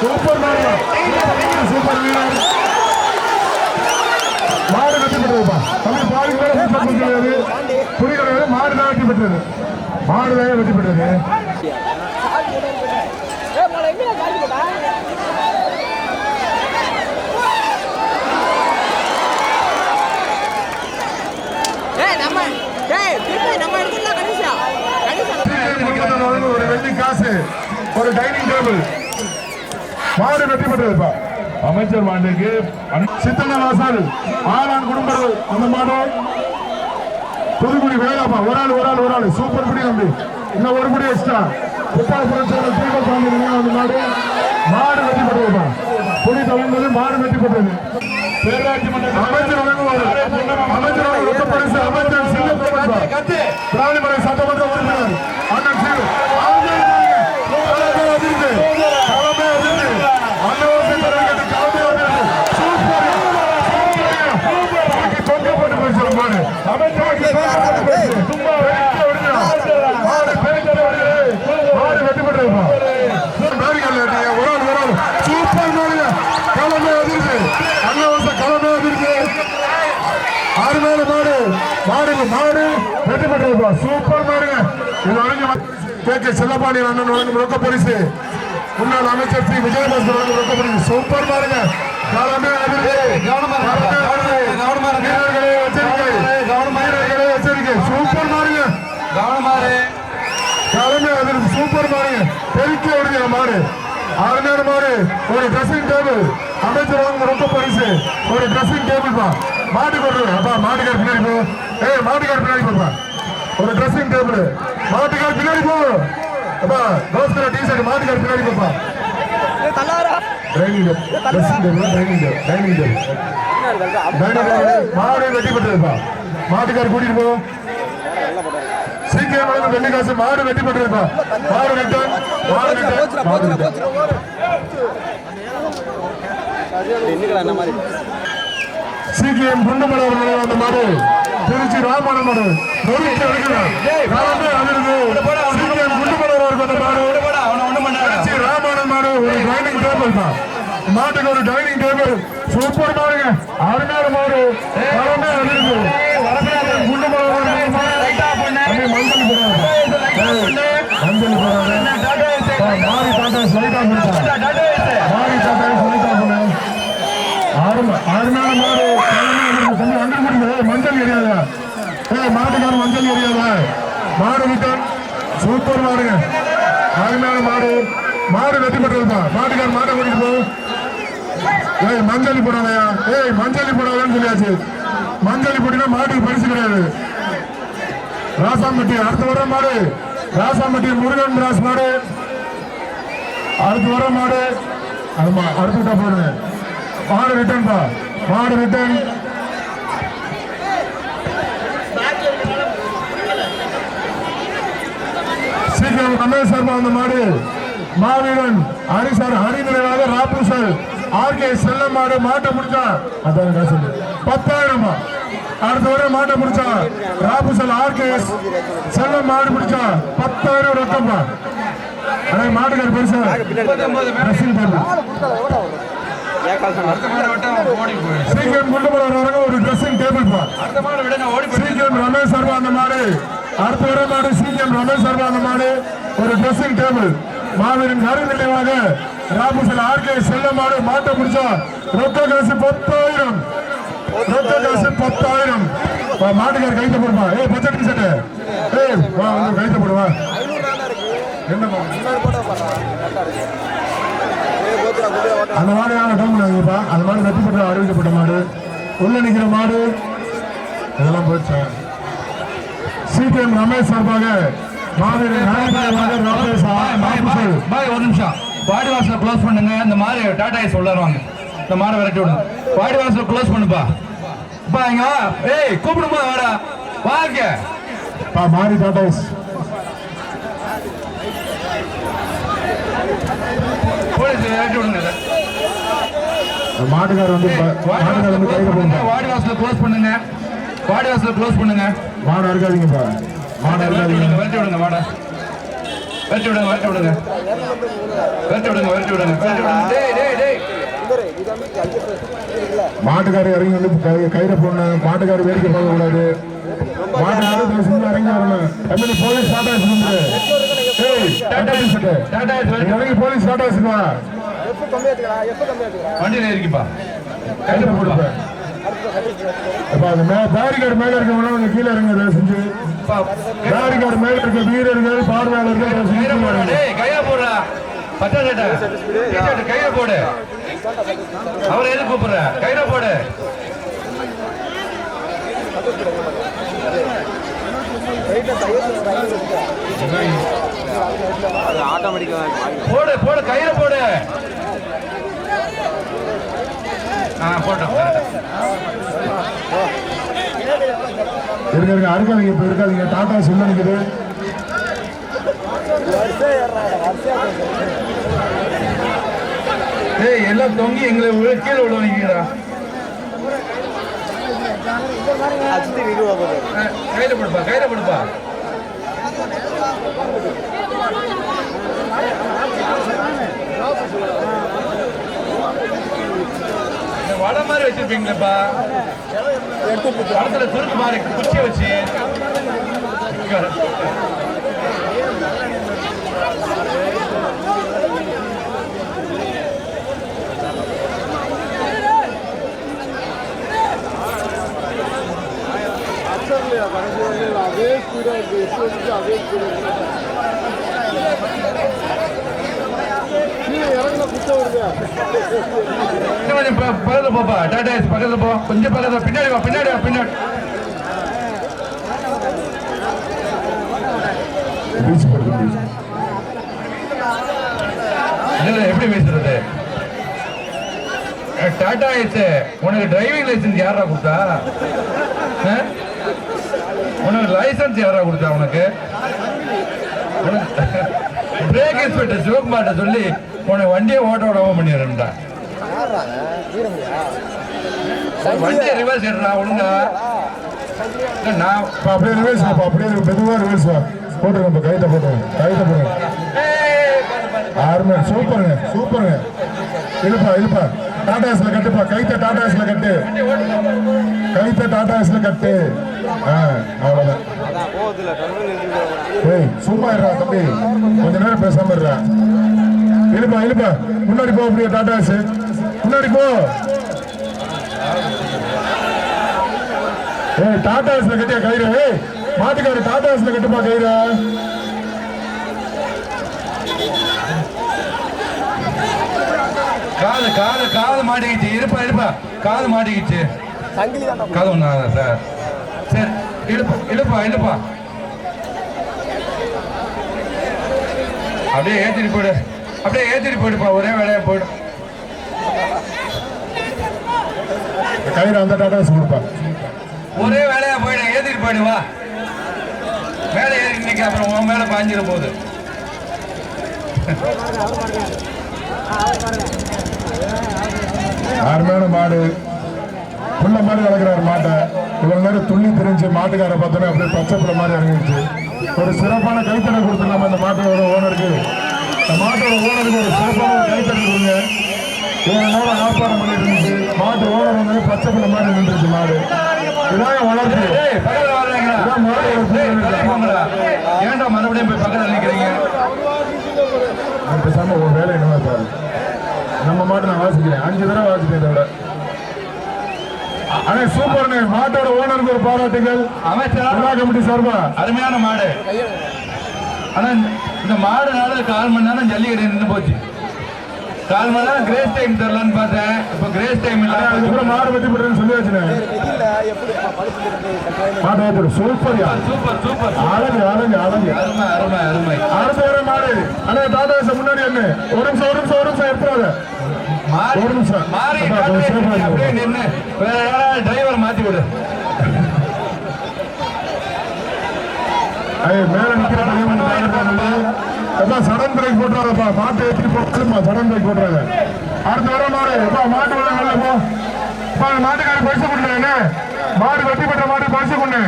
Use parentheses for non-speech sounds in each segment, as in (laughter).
Super மாடு super வீரர் மாடு வெற்றி பெற்றதுப்பா தமிழ் பாதி மேல சூப்பர் கிடையாது புலி மாடு தான் வெற்றி பெற்றது மாடு தான் வெற்றி பெற்றது நம்ம நம்ம ஒரு வெள்ளி காசு ஒரு டைனிங் டேபிள் மாடு வெற்றி பெற்றதுப்பா அமைச்சர் மாண்டுக்கு சித்தன வாசல் ஆளான் குடும்பம் அந்த மாடு. புதுக்குடி வேலாப்பா ஒரு ஆள் ஒரு ஆள் ஒரு ஆள். சூப்பர் பிடி நம்பி இன்னும் ஒரு பிடி எக்ஸ்ட்ரா புத்தாசுரம் தீபசாமி அந்த மாடு. மாடு வெற்றி பெற்றதுப்பா புடி தவழ்ந்தது மாடு வெற்றி பெற்றது. பேராட்சி மன்ற அமைச்சர் அமைச்சர் வழங்கும் ரொக்க பரிசு அமைச்சர் சிங்க திராவிடமலை சட்டமன்ற உறுப்பினர் அண்ணன் சிறு அவங்க தலைமை அதிர்ந்து தலைமை அதிர்ந்து அன்னவாசி தலைவர்கள் தலைமை அதிர்ந்து சூப்பர் சூப்பர் சூப்பர் தொங்க போட்டு பேசுற மாடு அமைச்சருக்கு தொங்க போட்டு பேசு சும்மா வெட்டி விடுங்க மாடு பேச்சு வருது மாடு வெட்டி போட்டுருப்பா மேரிகல்ல ஒரு ஆள் ஒரு ஆள் சூப்பர் மாடுங்க தலைமை அதிர்ந்து அன்னவாச தலைமை அதிர்ந்து ஆறு மேல மாடு மாடு மாடு பெற்றதுப்பா சூப்பர் மாடுங்க இது வழங்கி கே. கே. செல்லப்பாண்டி அண்ணன் வழங்கும் ரொக்க பரிசு. முன்னாள் அமைச்சர் ஸ்ரீ விஜயபாஸ்கர் வழங்கும் ரொக்க பரிசு. சூப்பர் மாடுங்க காலமே. காலமே சூப்பர் மாடுங்க தலைமை அதிர்வு சூப்பர் மாடுங்க பெருக்கி விடுங்க மாடு. ஆறு நேரம் மாடு. ஒரு ட்ரெஸ்ஸிங் டேபிள் அமைச்சர் வாங்க ரொக்க பரிசு. ஒரு ட்ரெஸ்ஸிங் டேபிள் பா. மாட்டுக்கு அப்பா மாட்டுக்கார் பின்னாடி போ. ஏய் மாட்டுக்கார் பின்னாடி போப்பா. ஒரு ட்ரெஸ்ஸிங் டேபிள் மாட்டுக்கார் பின்னாடி போ. அப்பா தோஸ்கர டிஷர்ட் மாட்டுக்கார் பின்னாடி போப்பா. Training dressing table training table training table training table மாடு வெட்டி பெற்றதுப்பா மாட்டுக்கார் கூட்டிட்டு போ. சீக்கிரம் வளர்ந்து வெள்ளிக்காசு மாடு வெட்டி பெற்றிருப்பா மாடு வெட்டன் மாடு வெட்டன் மாடு குண்டுமலை அவர்கள் ராமன் மாடு நொறுக்கி எடுக்கிறார் காலமே அதிர்ந்து சீக்கிரம் குண்டுமலை அவர்கள் அந்த மாடு திருச்சி ராமன் மாடு ஒரு டைனிங் டேபிள் தான் மாட்டுக்கு ஒரு டைனிங் டேபிள் சூப்பர் மாடுங்க அருமையான மாடு அவர்கள் மாடு அப்படியே மஞ்சள் போடாது மஞ்சள் போடாது மாறி தாத்தா சொல்லிட்டா மாறி தாத்தா சொல்லிட்டா மாடு மஞ்சள் எரியாத மாட்டுக்கான மஞ்சள் எரியாத மாடு விட்டான் சூப்பர் மாடுங்க அருமையான மாடு. மாடு வெட்டி பெற்றதுப்பா. மாட்டுக்கார மாட்டை கூட்டிட்டு போ. ஏய் மஞ்சள் போடாதயா. ஏய் மஞ்சள் போடாதான்னு சொல்லியாச்சு. மஞ்சள் போட்டினா மாட்டுக்கு பரிசு கிடையாது. ராசாம்பட்டி அடுத்த வர மாடு. ராசாம்பட்டி முருகன் ராஸ் மாடு. அடுத்து வர மாடு. ஆமா அடுத்து விட்டா போடுங்க மாடு ரிட்டர்ன்பா மாடு ரிட்டர்ன் கமல் சர்மா அந்த மாடு மாவீரன் ஹரி சார் ஹரி நினைவாக ராபூசல் ஆர்கே செல்ல மாடு மாட்டை முடிச்சா அதான் காசு பத்தாயிரம் அடுத்த வரை மாட்டை முடிச்சா ராபூசல் ஆர்கே செல்ல மாடு முடிச்சா பத்தாயிரம் ரொக்கம்பா அடே மாட்டுக்கார பெருசா. ரசீல் பாரு சீக்கிரம் கொண்டு வரங்க ஒரு ட்ரெஸ்ஸிங் டேபிள் பா. சீக்கிரம் ரமேஷ் சர்மா அந்த மாடு. அடுத்த வர மாடு ரமேஷ் சர்மா மாடு. ஒரு ட்ரெஸ்ஸிங் டேபிள் மாவீரன் கரு நினைவாக ராபுசல் ஆர்கே செல்ல மாடு. மாட்ட முடிச்சா ரொக்க காசு பத்தாயிரம். ரொக்க காசு பத்தாயிரம். வா, கைத்த போடுமா ஏய் பச்சை டி ஷர்ட் ஏய் வா வந்து கைத்த போடுவா என்னப்பா அந்த மாடு டவுன் பண்ணாங்கப்பா அந்த மாடு வெற்றி பெற்ற அறிவிக்கப்பட்ட மாடு. உள்ள நிற்கிற மாடு. இதெல்லாம் போயிடுச்சு சிபிஎம் ரமேஷ் சார்பாக பாய் ஒரு நிமிஷம். வாடி வாசல க்ளோஸ் பண்ணுங்க. இந்த மாதிரி டாடா ஐஸ் உள்ளாருவாங்க இந்த மாடை விரட்டி விடுங்க. வாடி வாசல க்ளோஸ் பண்ணுப்பா. பா இங்க வா. ஏய் கூப்பிடுமா வாடா. வாங்க பா மாரி டாடாஸ் போலீஸ் விரட்டி விடுங்க. மாட்டுக்கார் வந்து மாட்டுக்கார் வந்து கையில போடுங்க வாடி வாசல க்ளோஸ் பண்ணுங்க. வாடி வாசல க்ளோஸ் பண்ணுங்க. மாடு அறுக்காதீங்கப்பா மாடு விடுங்க விரட்டி விடுங்க வாடா. விரட்டி விடுங்க விரட்டி விடுங்க. விரட்டி விடுங்க விரட்டி விடுங்க விரட்டி விடுங்க. டேய் டேய் டேய். மாட்டுக்காரர் இறங்கி வந்து கை- கயிறை போடணும். மாட்டுக்காரர் வேடிக்கை பார்க்க கூடாது. மாட்டுக்காரர் செஞ்சு இறங்கி வரணும். தம்பி போலீஸ் டாடா இறங்கி போலீஸ் டாடா வண்டியில இருக்கிப்பா அந்த மே பேரிகார்டு மேல இருக்கவங்க கொஞ்சம் கீழே இறங்க தயவு செஞ்சு. பேரிகார்டு மேல இருக்க வீரர்கள் பார்வையாளர்கள் தயவு செஞ்சு கையில கீழே போடுறா இறங்க. போடுறா பச்சை சட்டை. டிஷர்ட் கையில போடு. அவரை எது கூப்பிடுற? கையில போடு. போடு போடு கையில போடு. ஆ போட்டோம் இருங்க இருங்க அறுக்காதீங்க இப்ப இருக்காதீங்க. டாடா சொல்ல நிக்குது. ஏய் எல்லாம் தொங்கி எங்களை கீழே விட வைக்கிறா கையில போடுப்பா கையில போடுப்பா வடை மாதிரி வச்சிருப்பீங்களேப்பா படத்துல சுருக்கு மாதிரி குச்சி வச்சு இன்னும் கொஞ்சம் ப- பக்கத்துல போப்பா. டாடா ஏஸ் பக்கத்துல போ. கொஞ்சம் பக்கத்துல பின்னாடி வா பின்னாடி வா பின்னாடி. பீச் போடுங்க எப்படி பேசுறது டாடா ஏஸ் உனக்கு டிரைவிங் லைசன்ஸ் யாரா கொடுத்தா? அஹ்? உனக்கு லைசன்ஸ் யாரா கொடுத்தா உனக்கு? பிரேக் இன்ஸ்பெக்டர் (laughs) சிவகுமார்ட்ட சொல்லி உனக்கு வண்டியை ஓட்ட விடாம பண்ணிடுறேன்டா. வண்டியை ரிவர்ஸ் எடுறா ஒழுங்கா. இல்ல, நான் அப்ப அப்படியே ரிவர்ஸ் வா அப்படியே மெதுவா ரிவர்ஸ் வா. போட்டுருங்க இப்ப கைத்தை போட்டுருங்க கைத்தை போடுங்க. ஆறுமே சூப்பருங்க சூப்பருங்க. இழுப்பா இழுப்பா. டாடாஸ்ல கட்டுப்பா கைத்த டாடாஸ்ல கட்டு. வண்டியை ஓட்டுப்பா. கைத்த டாடாஸ்ல கட்டு. ஆ அவ்வளவுதான். ஏய் சும்மா இருடா தம்பி. கொஞ்ச நேரம் பேசாம இருடா. இழுப்பா இழுப்பா. முன்னாடி போ அப்படியே டாடாஸ் முன்னாடி போ. ஏய் டாடாஸ்ல கட்டியா கயிறு? மாட்டுக்காரு மாட்டுக்காரு டாடாஸ்ல கட்டுப்பா கயிறு. காது காது காது மாட்டிக்கிச்சு. இருப்பா இருப்பா. காது மாட்டிக்கிச்சு. காது ஒண்ணா சார்? சரி இழுப்பா இழுப்பா இழுப்பா. அப்படியே ஏத்திட்டு போயிடு. அப்படியே ஏத்திட்டு போயிடுப்பா. ஒரே வேலையா போயிடும். கயிறு அந்த டாடாஸ் கொடுப்பா. ஒரே வேலையா போயிடும் ஏத்திட்டு போயிடு வா. மேலே ஏறி இன்னைக்கு அப்புறம் உன் மேல பாஞ்சிட போகுது அருமையான மாடு. புள்ள மாதிரி வளர்க்குறாரு மாட்டை. இவ்வளவு நேரம் துள்ளி தெரிஞ்சு மாட்டுக்கார பார்த்தோன்னே அப்படியே பச்சை புள்ள மாதிரி இறங்கிடுச்சு. ஒரு சிறப்பான கைத்தடை கொடுத்துடலாமா இந்த மாட்டோட ஓனருக்கு இந்த மாட்டோட ஓனருக்கு ஒரு சிறப்பான ஒரு கைத்தடை கொடுங்க நேரம் ஆர்ப்பாட்டம் பண்ணிட்டு இருந்துச்சு மாட்டு ஓனர் வந்து பச்சை புள்ள மாதிரி நின்றுச்சு மாடு. இதான் வளர்ப்பு. இதான் மாடு வளர்ப்பு. ஏன்டா மறுபடியும் போய் பக்கத்துல நிக்கிறீங்க? நான் பேசாம ஒரு வேலை என்னவா பாரு நம்ம மாட்டை நான் வாசிக்கிறேன். அஞ்சு தடவை வாசிக்கிறேன் இதை விட. ஆனா சூப்பர்னு மாட்டோட ஓனருக்கு ஒரு பாராட்டுகள். அமைச்சரா? கமிட்டி சார்பா? அருமையான மாடு. ஆனா இந்த- இந்த மாடுனால கால் மணி நேரம் ஜல்லிக்கட்டு நின்று போச்சு. கால் மணி நேரம் கிரேஸ் டைம் தரலான்னு பார்த்தேன். இப்போ கிரேஸ் டைம் ஆனா, அதுக்கப்புறம் இல்ல மாடு வெட்டி போட்டுன்னு சொல்லியாச்சுனே மாடு ஏத்துரு சூப்பர்யா சூப்பர் சூப்பர் அழகு அழகு அழகு அருமை. அருமை அருமை அடுத்த வர மாடு. அண்ணா ஏச முன்னாடி என்ன ஒரு நிமிஷம் ஒரு நிமிஷம் ஒரு நிமிஷம் எடுத்துறாங்க மாறி ஒரு நிமிஷம். மாறி அப்படியே. நின்று வேற யாராவது டிரைவர் மாத்தி விடு. மேல நிக்கிற எல்லாம் கொஞ்சம் சடன் பிரேக் போட்டுறாங்கப்பா மாட்டை ஏற்றி போட்டுமா சடன் பிரேக் போட்டுறாங்க அடுத்த வர மாடு. எப்பா மாட்டு உள்ள நல்ல போ அப்பா மாட்டுக்காரர் பரிசு கொடுங்க மாடு வெட்டி பெற்ற மாடு பரிசு கொண்டு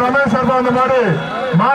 ரமேஷ் சர்மா அந்த மாடு. மாவி